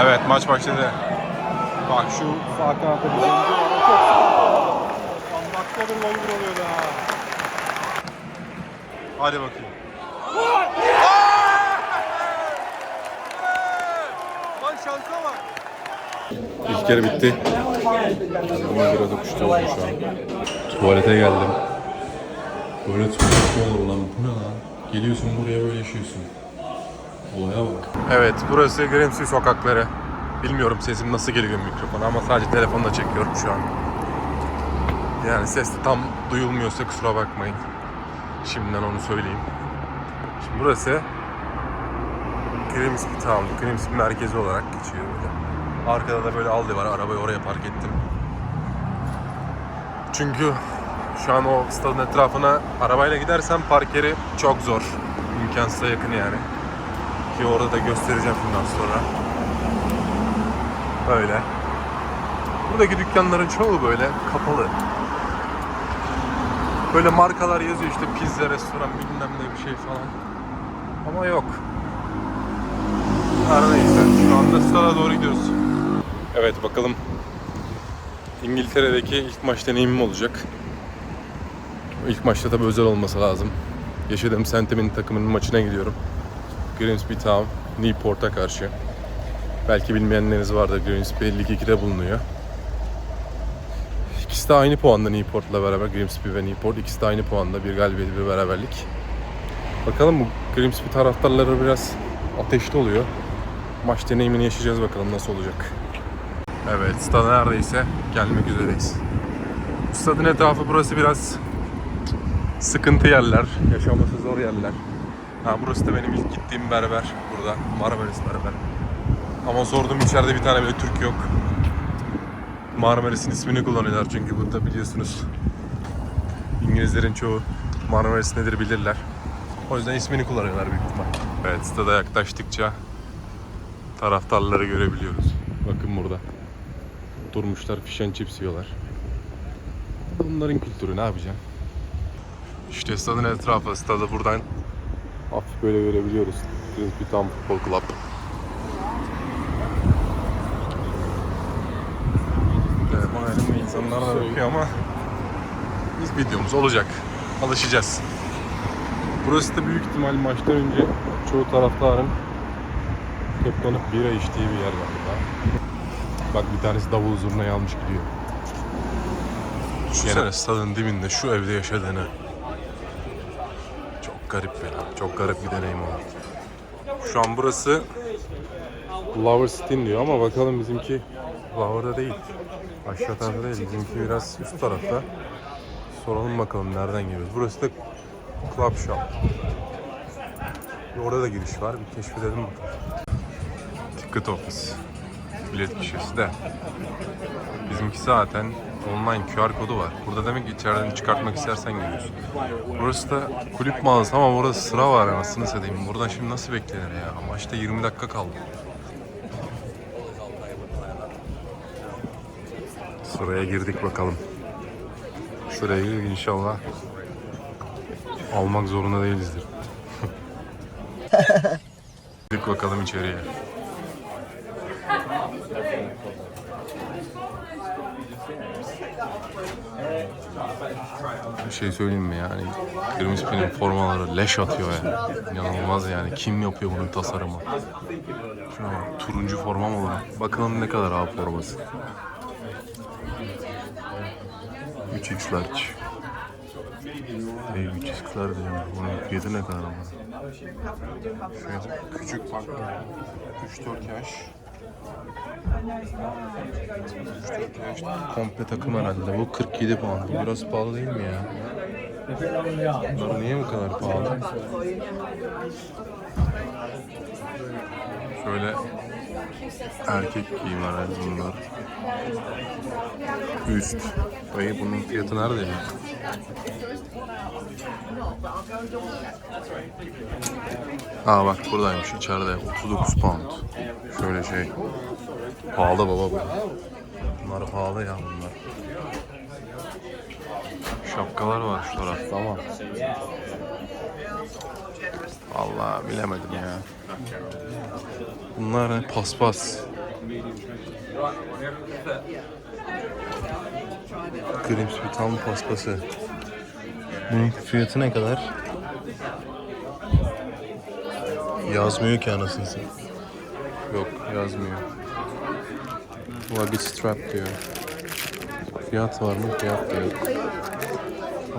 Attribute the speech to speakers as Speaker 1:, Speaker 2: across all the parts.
Speaker 1: Evet maç başladı. Bak şu sağ kanatta bir zenci var. Çok dakikadır lol vuruyor ha. Hadi bakayım. Lan şansa bak. İlk kere bitti. Ama biraz okuştu oldu şu an. Tuvalete geldim. Böyle tuvalet mi olur lan? Bu ne lan? Geliyorsun buraya böyle yaşıyorsun. Olaya bak. Evet, burası Grimsby sokakları. Bilmiyorum sesim nasıl geliyor mikrofona ama sadece telefonla çekiyorum şu an. Yani ses de tam duyulmuyorsa kusura bakmayın. Şimdiden onu söyleyeyim. Şimdi burası Grimsby Town, Grimsby merkezi olarak geçiyor böyle. Arkada da böyle Aldi var, arabayı oraya park ettim. Çünkü şu an o stadın etrafına arabayla gidersem park yeri çok zor. İmkansıza yakın yani. Ki orada da göstereceğim bundan sonra. Böyle. Buradaki dükkanların çoğu böyle kapalı. Böyle markalar yazıyor işte pizza restoran bilmem ne bir şey falan. Ama yok. Her neyse. Şu anda stada doğru gidiyoruz. Evet bakalım. İngiltere'deki ilk maç deneyimim olacak. İlk maçta tabii özel olması lazım. Yaşadığım semtimin takımının maçına gidiyorum. Grimsby Town, Newport'a karşı. Belki bilmeyenleriniz vardır. Grimsby Lig 2'de bulunuyor. İkisi de aynı puanda Newport'la beraber. Grimsby ve Newport. İkisi de aynı puanda. Bir galibiyet, bir beraberlik. Bakalım bu Grimsby taraftarları biraz ateşli oluyor. Maç deneyimini yaşayacağız bakalım nasıl olacak. Evet, stada neredeyse gelmek üzereyiz. Stadın etrafı burası biraz sıkıntı yerler, yaşaması zor yerler. Ha, burası da benim ilk gittiğim berber burada, Marmaris Berber. Ama sordum içeride bir tane bile Türk yok. Marmaris'in ismini kullanıyorlar çünkü burada biliyorsunuz İngilizlerin çoğu Marmaris nedir bilirler. O yüzden ismini kullanıyorlar büyük ihtimal. Evet, stada yaklaştıkça taraftarları görebiliyoruz. Bakın burada. Durmuşlar, and chips yiyorlar. Bunların kültürü ne yapacağım? İşte stadın etrafı, stadı buradan hafif böyle görebiliyoruz. Grimsby Town Football Club. Telefonlarım insanlar da bakıyor ama biz videomuz olacak. Alışacağız. Burası da büyük ihtimal maçtan önce çoğu taraftarın toplanıp bira içtiği bir yer galiba. Bak bir tanesi davul zurnayı almış gidiyor. Şu sene stadın dibinde şu evde yaşadığını garip ya. Çok garip bir deneyim oldu. Şu an burası Lower City diyor ama bakalım bizimki Lower'da değil. Aşağı tarafta değil. Bizimki biraz üst tarafta. Soralım bakalım nereden geliyoruz. Burası da Club Shop. Orada da giriş var. Bir keşfedelim bakalım. Ticket Office. Bilet gişesi de. Bizimki zaten online QR kodu var. Burada demek ki içeriden çıkartmak istersen geliyorsun. Burası da kulüp mağazası ama burada sıra var anasını satayım. Buradan şimdi nasıl beklenir ya? Maçta 20 dakika kaldı. Sıraya girdik bakalım. Sıraya girdik inşallah. Almak zorunda değilizdir. Girdik bakalım içeriye. Bir şey söyleyeyim mi yani Grimsby'nin formaları leş atıyor ya. İnanılmaz yani. Kim yapıyor bunun tasarımı? Şuna bak, turuncu forma mı olur? Bakalım ne kadar abi forması. 3x large. Hey 3x large diyorum. Bunun fiyatı ne kadar ama? Şöyle küçük bak. 3-4 yaş. 3-4 yaş. Komple takım herhalde. Bu 47 pound. Bu biraz pahalı değil mi ya? Bunlar niye bu kadar pahalı? Şöyle erkek giyim herhalde bunlar. Üst. Dayı bunun fiyatı nerede ya? Aa bak buradaymış içeride 39 pound. Şöyle şey. Pahalı baba bu. Bunlar pahalı ya bunlar. Şapkalar var şu tarafta ama. Vallahi bilemedim ya. Bunlar ne paspas. Grimsby tam paspası. Bunun fiyatı ne kadar? Yazmıyor ki anasını. Yok yazmıyor. Luggage strap diyor. Fiyat var mı? Fiyat da yok.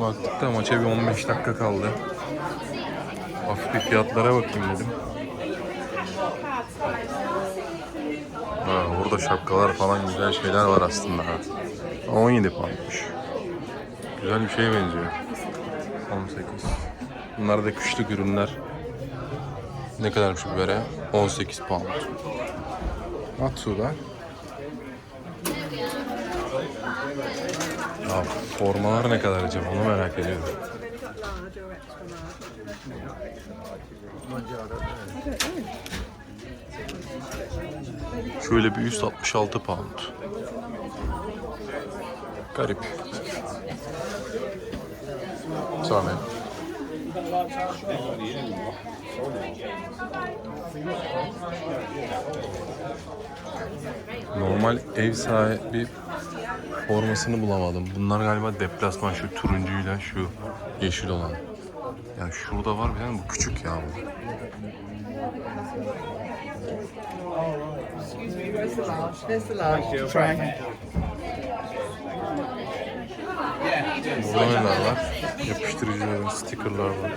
Speaker 1: Baktık da maça bir 15 dakika kaldı. Hafif bir fiyatlara bakayım dedim. Ha, burada şapkalar falan güzel şeyler var aslında. Ha. 17 poundmuş. Güzel bir şeye benziyor. 18. Bunlar da kışlık ürünler. Ne kadarmış bu bere? 18 pound. Matsu'da. Ya formalar ne kadar acaba onu merak ediyorum. Şöyle bir üst 66 pound. Garip. Sorry. Normal ev sahibi formasını bulamadım. Bunlar galiba deplasman şu turuncuyla şu yeşil olan. Ya şurada var bir tane bu küçük ya bu.
Speaker 2: Excuse me, where's the large? There's the large. Try.
Speaker 1: Burada neler var? Yapıştırıcılar, stickerlar var.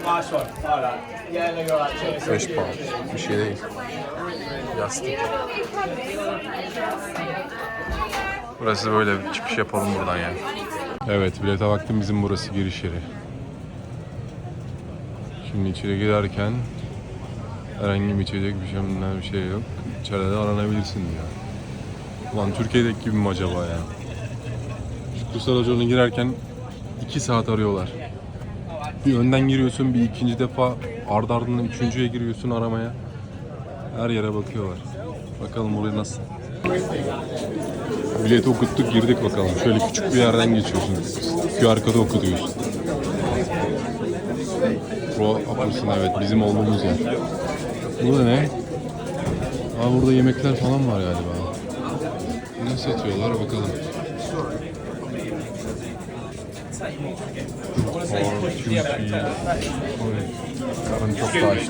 Speaker 3: Nice one. Like that. Yeah, no, you're right. Cheers.
Speaker 1: 5 pound. Bir şey değil. Yastık. Burası böyle bir çıkış yapalım buradan yani. Evet bilete baktım bizim burası giriş yeri. Şimdi içeri girerken herhangi bir içecek bir şey, bir şey yok. İçeride aranabilirsin diyor. Ulan Türkiye'deki gibi mi acaba ya? Şu kursal hocana girerken 2 saat arıyorlar. Bir önden giriyorsun, bir ikinci defa ardı ardına üçüncüye giriyorsun aramaya. Her yere bakıyorlar. Bakalım burayı nasıl? Bileti okuttuk girdik bakalım. Şöyle küçük bir yerden geçiyorsun. QR kodu okutuyorsun. Pro Appers'ın evet bizim olduğumuz yer. Burada ne? Aa burada yemekler falan var galiba. Ne satıyorlar bakalım. Karın çok da aç.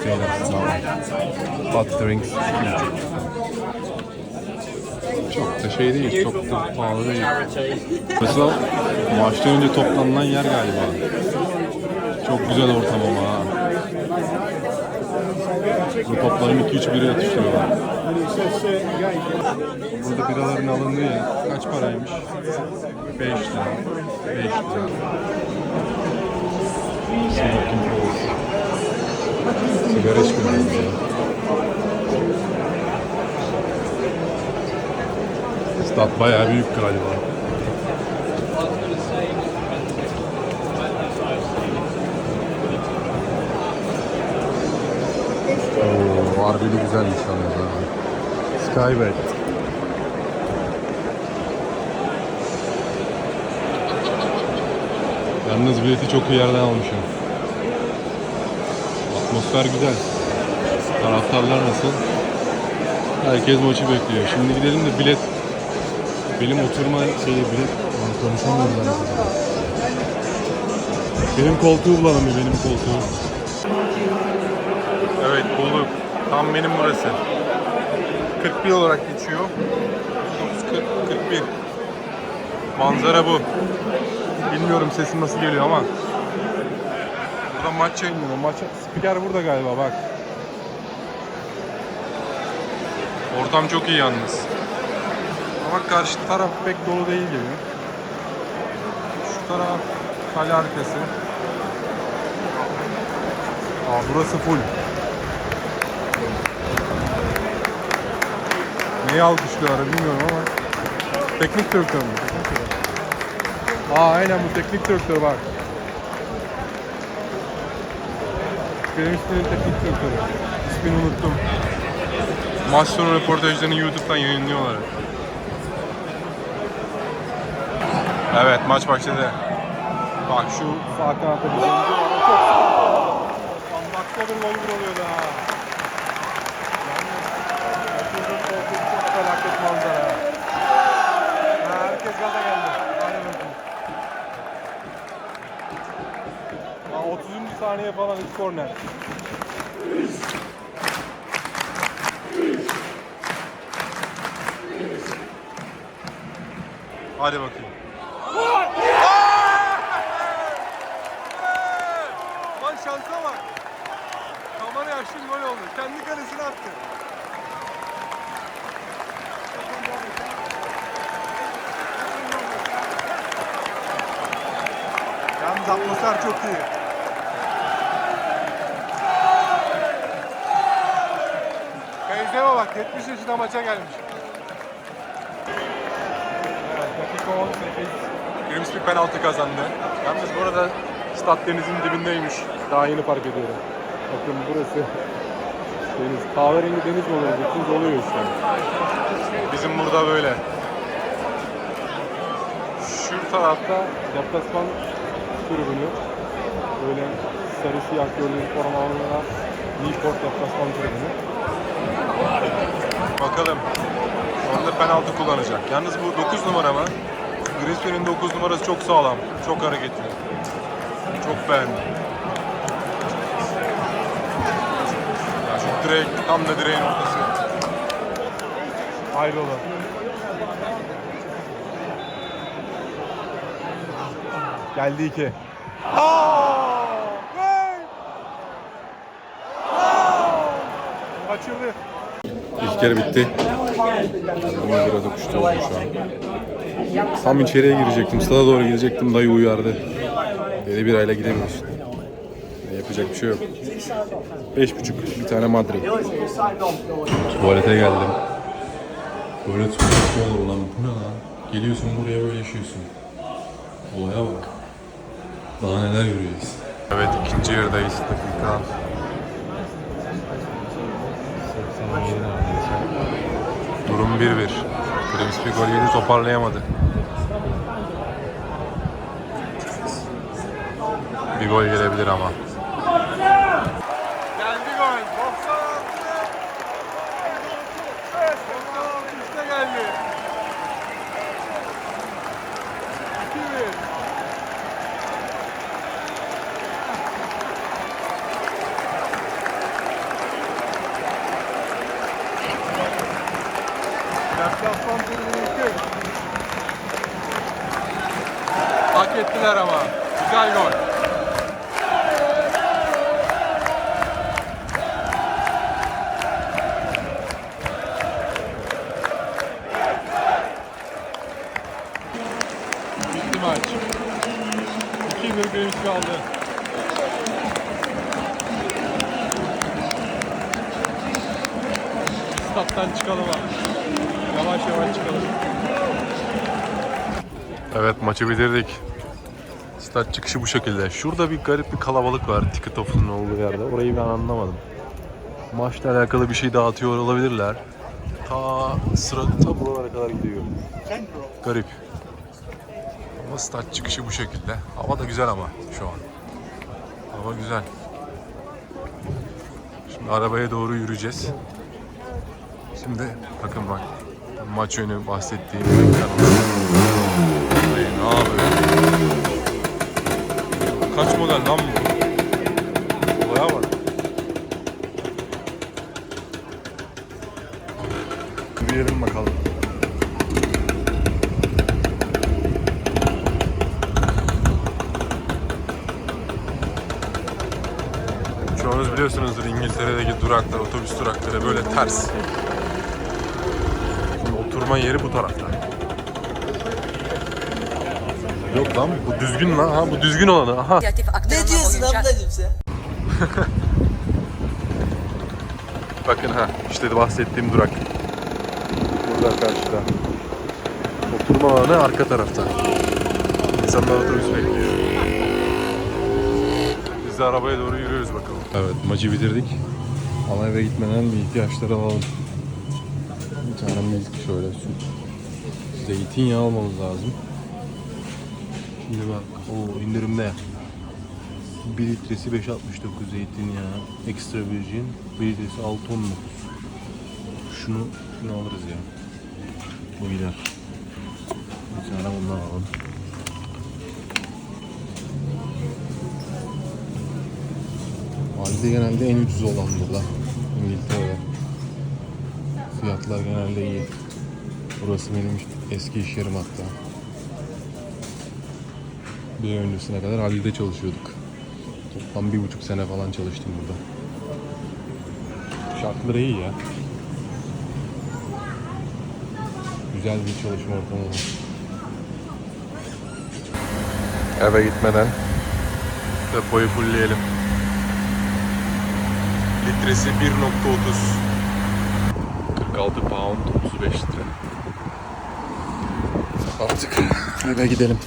Speaker 1: Hot drinks. Çok da şey değil, çok da pahalı değil. Mesela maçtan önce toplanılan yer galiba. Çok güzel ortam ama. Bu toplanıp 2-3 bira atıştırıyorlar. Burada biraların alındığı yer kaç paraymış? 5 lira. 5 lira. Sigara içmiyorum. Stat bayağı büyük galiba. Oo, harbili güzelmiş yalnız ha. Skybet. Yalnız bileti çok iyi yerden almışım. Atmosfer güzel. Taraftarlar nasıl? Herkes maçı bekliyor. Şimdi gidelim de bilet benim oturma şeyi bilet Lan konuşamıyorum ben. Benim koltuğu bulalım bir benim koltuğu. Evet bulduk. Tam benim burası. 41 olarak geçiyor. 40 41. Manzara bu. Bilmiyorum sesim nasıl geliyor ama. Burada maç yayınlanıyor. Maç spiker burada galiba bak. Ortam çok iyi yalnız. Ama karşı taraf pek dolu değil gibi. Şu taraf kale arkası. Aa burası full. Neyi alkışlıyorlar bilmiyorum ama. Teknik direktör mü? Aa aynen bu teknik direktör bak. İsmim teknik direktörü. İsmini unuttum. Maç sonu röportajlarını YouTube'dan yayınlıyorlar. Evet maç başladı. Bak şu sağ kanatta bir oyuncu var. Çok Tam dakikadır gol vuruyor Dehşet manzara. Ha, herkes gaza geldi. Aynen öyle. 30. saniye falan üst korner. Hadi bakayım. Yalnız atmosfer çok iyi. Benzeme bak 70 yaşında maça gelmiş. Evet, dakika 18. Grimsby penaltı kazandı. Yalnız bu arada stat denizin dibindeymiş. Daha yeni fark ediyorum. Bakın burası deniz. Kahverengi deniz mi olur? Deniz oluyor işte. Bizim burada böyle. Şu tarafta deplasman tribünü. Böyle sarı siyah gördüğünüz formalarla Newport deplasman tribünü. Bakalım. Şu anda penaltı kullanacak. Yalnız bu 9 numara mı? Grimsby'nin 9 numarası çok sağlam. Çok hareketli. Çok beğendim. Ya şu direk, tam da direğin ortası. Hayrola. Geldi iki. Kaçırdı. İlk kere bitti. Ama biraz okuştu oldu şu an. Tam içeriye girecektim. Stada doğru gidecektim. Dayı uyardı. Dedi bir ayla gidemiyorsun. Yapacak bir şey yok. Beş buçuk. Bir tane Madrid. Tuvalete geldim. Tuvalet soğuk olur lan. Bu ne lan? Geliyorsun buraya böyle yaşıyorsun. Olaya bak. Daha neler göreceğiz. Evet ikinci yarıdayız. Dakika 87 neredeyse. Durum 1-1. Grimsby gol yedi toparlayamadı. Bir gol gelebilir ama. Geldi gol. 96. 96 işte geldi. 2-1. Deplasman tribünü iki. Ettiler ama. Güzel gol. Bitti maç. 2-1 Grimsby aldı. Stat'tan çıkalım abi. Yavaş yavaş çıkalım. Evet maçı bitirdik. Stat çıkışı bu şekilde. Şurada bir garip bir kalabalık var ticket office'un olduğu yerde. Orayı ben anlamadım. Maçla alakalı bir şey dağıtıyor olabilirler. Ta sıra ta buralara kadar gidiyor. Garip. Ama stat çıkışı bu şekilde. Hava da güzel ama şu an. Hava güzel. Şimdi arabaya doğru yürüyeceğiz. Şimdi bakın bak. Maç önü bahsettiğim mekan. Ne yapıyor? Model lan bu? Olaya bak. Yürüyelim bakalım. Çoğunuz biliyorsunuzdur İngiltere'deki duraklar, otobüs durakları böyle ters. Şimdi oturma yeri bu tarafta. Yok lan bu düzgün lan. Ha bu düzgün olanı. Aha.
Speaker 2: Ne diyorsun ablacım sen?
Speaker 1: Bakın ha işte bahsettiğim durak. Burada karşıda. Oturma alanı arka tarafta. İnsanlar otobüs bekliyor. Biz de arabaya doğru yürüyoruz bakalım. Evet maçı bitirdik. Ama eve gitmeden bir ihtiyaçları alalım. Bir tane milk şöyle süt. Zeytinyağı almamız lazım. Şimdi bak o indirimde. 1 litresi 5.69 zeytinyağı. Extra virgin. 1 litresi 6.19. Şunu, şunu alırız ya. Bu gider. Bir tane bundan alalım. Halde genelde en ucuz olan burada. İngiltere'de. Fiyatlar genelde iyi. Burası benim eski iş yerim hatta. Bir öncesine kadar Halil'de çalışıyorduk. Toplam bir buçuk sene falan çalıştım burada. Şartları iyi ya. Güzel bir çalışma ortamı var. Eve gitmeden depoyu fullleyelim. Litresi 1.30 46 pound 35 litre. Artık eve gidelim.